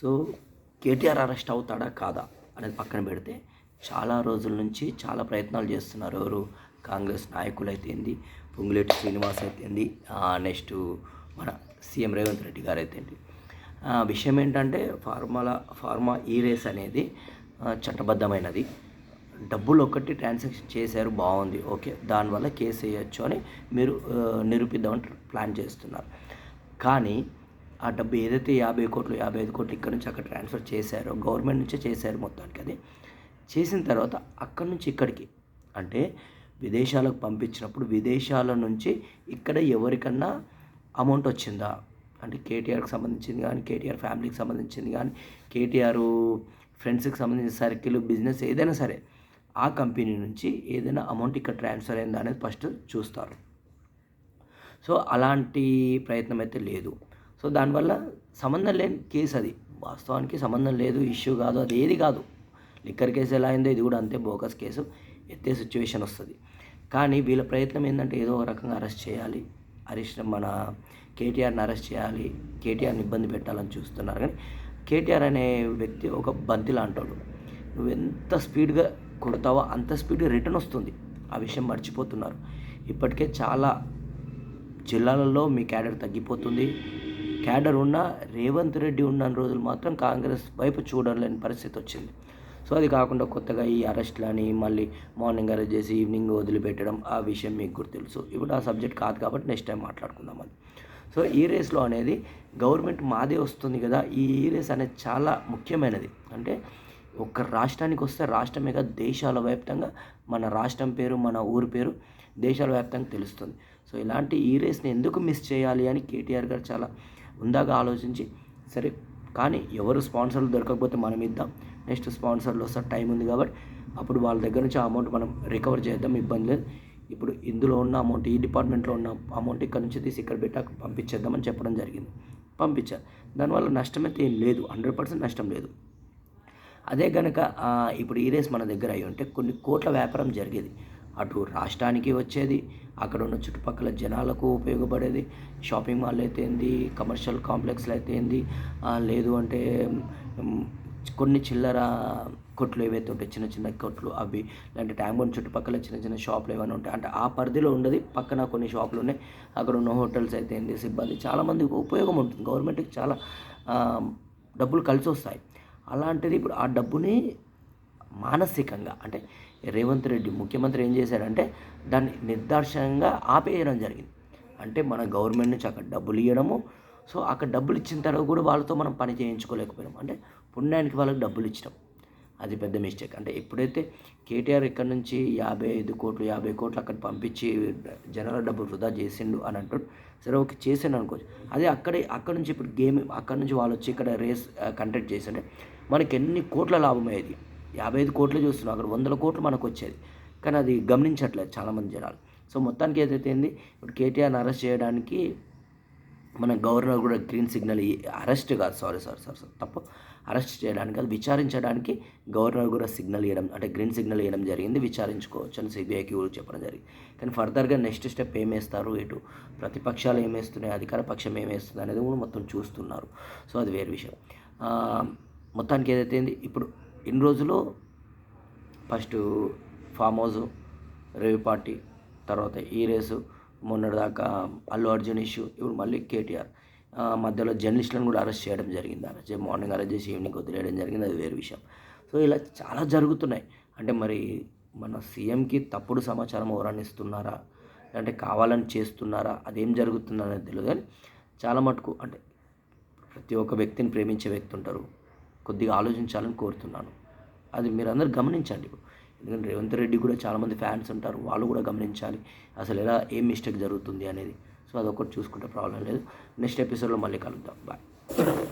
So KTR arrest అవుతాడా కాదా అనేది పక్కన పెడితే చాలా రోజుల నుంచి చాలా ప్రయత్నాలు చేస్తున్నారు ఎవరు? కాంగ్రెస్ నాయకులు అయితేంది పొంగులేటి శ్రీనివాస్ అయితేంది నెక్స్ట్ మన సీఎం రేవంత్ రెడ్డి గారు అయితేంది విషయం ఏంటంటే ఫార్మలా ఫార్మా ఈ రేస్ అనేది చట్టబద్ధమైనది. డబ్బులు ఒకటి ట్రాన్సాక్షన్ చేశారు బాగుంది ఓకే దానివల్ల కేసు వేయచ్చు అని మీరు నిరూపిద్దామని ప్లాన్ చేస్తున్నారు. కానీ ఆ డబ్బు ఏదైతే యాభై కోట్లు యాభై ఐదు కోట్లు ఇక్కడ నుంచి అక్కడ ట్రాన్స్ఫర్ చేశారో గవర్నమెంట్ నుంచే చేశారు మొత్తానికి అది. చేసిన తర్వాత అక్కడి నుంచి ఇక్కడికి అంటే విదేశాలకు పంపించినప్పుడు విదేశాల నుంచి ఇక్కడ ఎవరికన్నా అమౌంట్ వచ్చిందా? అంటే కేటీఆర్కి సంబంధించింది కానీ కేటీఆర్ ఫ్యామిలీకి సంబంధించింది కానీ కేటీఆర్ ఫ్రెండ్స్కి సంబంధించిన సర్కిల్ బిజినెస్ ఏదైనా సరే ఆ కంపెనీ నుంచి ఏదైనా అమౌంట్ ఇక్కడ ట్రాన్స్ఫర్ అయిందా అనేది ఫస్ట్ చూస్తారు. సో అలాంటి ప్రయత్నం అయితే లేదు. సో దానివల్ల సంబంధం లేని కేసు అది. వాస్తవానికి సంబంధం లేదు ఇష్యూ కాదు అది ఏది కాదు. లిక్కర్ కేసు ఎలా అయిందో ఇది కూడా అంతే బోకస్ కేసు. ఎత్తే సిచ్యువేషన్ వస్తుంది. కానీ వీళ్ళ ప్రయత్నం ఏంటంటే ఏదో ఒక రకంగా అరెస్ట్ చేయాలి. అరెస్ట్ మన కేటీఆర్ని అరెస్ట్ చేయాలి. కేటీఆర్ని ఇబ్బంది పెట్టాలని చూస్తున్నారు. కానీ కేటీఆర్ అనే వ్యక్తి ఒక బంతి లాంటాడు. నువ్వు ఎంత స్పీడ్గా కొడతావో అంత స్పీడ్గా రిటర్న్ వస్తుంది. ఆ విషయం మర్చిపోతున్నారు. ఇప్పటికే చాలా జిల్లాలలో మీ క్యాడర్ తగ్గిపోతుంది. క్యాడర్ ఉన్న రేవంత్ రెడ్డి ఉన్న రోజులు మాత్రం కాంగ్రెస్ వైపు చూడలేని పరిస్థితి వచ్చింది. సో అది కాకుండా కొత్తగా ఈ అరెస్ట్లని మళ్ళీ మార్నింగ్ అరెస్ట్ చేసి ఈవినింగ్ వదిలిపెట్టడం ఆ విషయం మీకు గుర్తు తెలుసు. ఇప్పుడు ఆ సబ్జెక్ట్ కాదు కాబట్టి నెక్స్ట్ టైం మాట్లాడుకుందాం అది. సో ఈ రేస్లో అనేది గవర్నమెంట్ మాదే వస్తుంది కదా. ఈ రేస్ అనేది చాలా ముఖ్యమైనది. అంటే ఒక రాష్ట్రానికి వస్తే రాష్ట్రమే కాదు దేశాల వ్యాప్తంగా మన రాష్ట్రం పేరు మన ఊరు పేరు దేశాల వ్యాప్తంగా తెలుస్తుంది. సో ఇలాంటి ఈ రేస్ని ఎందుకు మిస్ చేయాలి అని కేటీఆర్ గారు చాలా ఉందాగా ఆలోచించి సరే కానీ ఎవరు స్పాన్సర్లు దొరకకపోతే మనం ఇద్దాం. నెక్స్ట్ స్పాన్సర్లు వస్తారు టైం ఉంది కాబట్టి అప్పుడు వాళ్ళ దగ్గర నుంచి ఆ అమౌంట్ మనం రికవర్ చేద్దాం ఇబ్బంది లేదు. ఇప్పుడు ఇందులో ఉన్న అమౌంట్ ఈ డిపార్ట్మెంట్లో ఉన్న అమౌంట్ ఇక్కడ నుంచి తీసి ఇక్కడ పెట్టి పంపించేద్దామని చెప్పడం జరిగింది. పంపించారు దానివల్ల నష్టం అయితే ఏం లేదు. హండ్రెడ్ పర్సెంట్ నష్టం లేదు. అదే కనుక ఇప్పుడు ఈ రేస్ మన దగ్గర అయ్యి ఉంటే కొన్ని కోట్ల వ్యాపారం జరిగేది. అటు రాష్ట్రానికి వచ్చేది అక్కడ ఉన్న చుట్టుపక్కల జనాలకు ఉపయోగపడేది. షాపింగ్ మాల్ అయితే ఏంది కమర్షియల్ కాంప్లెక్స్లు అయితే ఏంది లేదు అంటే కొన్ని చిల్లర కొట్లు ఏవైతే ఉంటాయి చిన్న చిన్న కొట్లు అవి లేదంటే ట్యాంక్ చుట్టుపక్కల చిన్న చిన్న షాపులు ఏమైనా ఉంటాయి. అంటే ఆ పరిధిలో ఉండదు పక్కన కొన్ని షాపులు ఉన్నాయి అక్కడ ఉన్న హోటల్స్ అయితే ఏంది సిబ్బంది చాలామందికి ఉపయోగం ఉంటుంది. గవర్నమెంట్కి చాలా డబ్బులు కలిసి వస్తాయి అలాంటిది ఇప్పుడు ఆ డబ్బుని మానసికంగా అంటే రేవంత్ రెడ్డి ముఖ్యమంత్రి ఏం చేశారంటే దాన్ని నిర్దార్శనంగా ఆపేయడం జరిగింది. అంటే మన గవర్నమెంట్ నుంచి అక్కడ డబ్బులు ఇవ్వడము సో అక్కడ డబ్బులు ఇచ్చిన తర్వాత కూడా వాళ్ళతో మనం పని చేయించుకోలేకపోయినాం. అంటే పుణ్యానికి వాళ్ళకి డబ్బులు ఇచ్చడం అది పెద్ద మిస్టేక్. అంటే ఎప్పుడైతే కేటీఆర్ ఇక్కడ నుంచి యాభై ఐదు కోట్లు యాభై కోట్లు అక్కడ పంపించి జనాల డబ్బులు వృధా చేసిండు అని అంటాడు సరే ఓకే చేసిండు అనుకోవచ్చు అదే అక్కడే అక్కడ నుంచి ఇప్పుడు గేమ్ అక్కడ నుంచి వాళ్ళు వచ్చి ఇక్కడ రేస్ కండక్ట్ చేసిండే మనకి ఎన్ని కోట్ల లాభం అయ్యేది యాభై ఐదు కోట్లు చూస్తున్నాం. అక్కడ వందల కోట్లు మనకు వచ్చేది. కానీ అది గమనించట్లేదు చాలామంది జనాలు. సో మొత్తానికి ఏదైతే ఏంది ఇప్పుడు కేటీఆర్ని అరెస్ట్ చేయడానికి మన గవర్నర్ కూడా గ్రీన్ సిగ్నల్ అరెస్ట్ కాదు. సారీ సారీ సారీ సార్ తప్పు. అరెస్ట్ చేయడానికి అది విచారించడానికి గవర్నర్ కూడా సిగ్నల్ ఇవ్వడం అంటే గ్రీన్ సిగ్నల్ ఇవ్వడం జరిగింది. విచారించుకోవచ్చు అని సిబిఐకి కూడా చెప్పడం జరిగింది. కానీ ఫర్దర్గా నెక్స్ట్ స్టెప్ ఏమేస్తారు ఇటు ప్రతిపక్షాలు ఏమేస్తున్నాయి వేస్తున్నాయి? అధికార పక్షం ఏమేస్తుంది అనేది కూడా మొత్తం చూస్తున్నారు. సో అది వేరే విషయం. మొత్తానికి ఏదైతే ఏంది ఇప్పుడు ఇన్ని రోజులు first farm house rave party తర్వాత ఈ రేసు మొన్నటిదాకా అల్లు అర్జున్ ఇష్యూ ఇప్పుడు మళ్ళీ కేటీఆర్. మధ్యలో జర్నలిస్టులను కూడా అరెస్ట్ చేయడం జరిగింది అరెస్ట్ చేసి మార్నింగ్ అరెస్ట్ చేసి ఈవినింగ్ వదిలేయడం జరిగింది అది వేరే విషయం. సో ఇలా చాలా జరుగుతున్నాయి. అంటే మరి మన సీఎంకి తప్పుడు సమాచారం ఎవరన్నా ఇస్తున్నారా? అంటే కావాలని చేస్తున్నారా? అదేం జరుగుతుందనేది తెలియదు కానీ చాలా మటుకు అంటే ప్రతి ఒక్క వ్యక్తిని ప్రేమించే వ్యక్తి ఉంటారు. కొద్దిగా ఆలోచించాలని కోరుతున్నాను. అది మీరందరూ గమనించండి. ఎందుకంటే రేవంత్ రెడ్డి కూడా చాలామంది ఫ్యాన్స్ ఉంటారు. వాళ్ళు కూడా గమనించాలి అసలు ఎలా ఏం మిస్టేక్ జరుగుతుంది అనేది. సో అదొకటి చూసుకుంటే ప్రాబ్లం లేదు. నెక్స్ట్ ఎపిసోడ్లో మళ్ళీ కలుద్దాం. బాయ్.